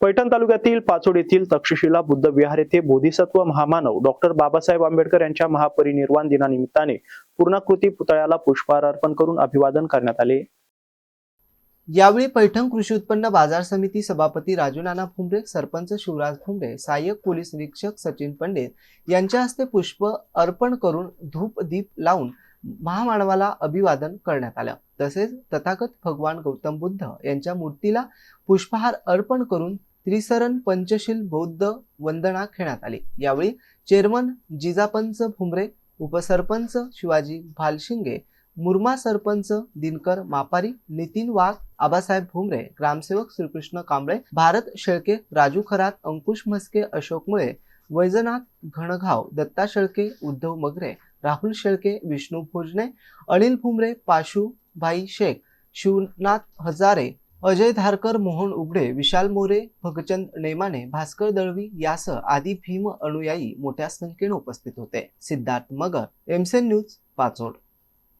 पैठण तालुक्यातील पाचोड येथील तक्षशिला बुद्ध विहार येथे बोधिसत्व महामानव डॉक्टर बाबासाहेब आंबेडकर यांच्या महापरिनिर्वाण दिनानिमित्ताने पूर्णाकृती पुतळ्याला पुष्पहार अर्पण करून अभिवादन करण्यात आले. यावेळी पैठण कृषी उत्पन्न बाजार समिती सभापती राजू नाना फुंबरे सरपंच शिवराज फुंबरे सहाय्यक पोलीस निरीक्षक सचिन पंडित यांच्या हस्ते पुष्प अर्पण करून धूप दीप लावून महामानवाला अभिवादन करण्यात आलं. तसेच तथागत भगवान गौतम बुद्ध यांच्या मूर्तीला पुष्पहार अर्पण करून त्रिसरण पंचशील बौद्ध वंदना घेण्यात आली. यावेळी चेअरमन जिजापंच भुमरे उपसरपंच शिवाजी भालशिंगे मुरमा सरपंच दिनकर मापारी नितीन वाघ आबासाहेब भुमरे ग्रामसेवक श्रीकृष्ण कांबळे भारत शेळके राजू खरात अंकुश म्हस्के अशोक मुळे वैजनाथ घणघाव दत्ता शेळके उद्धव मगरे राहुल शेळके विष्णू भोजने अनिल भुमरे पाशू भाई शेख शिवनाथ हजारे अजय धारकर मोहन उघडे विशाल मोरे भगचंद नेमाने भास्कर दळवी यासह आदी भीम अनुयायी मोठ्या संख्येने उपस्थित होते. सिद्धार्थ मगर एमसेन न्यूज पाचोड.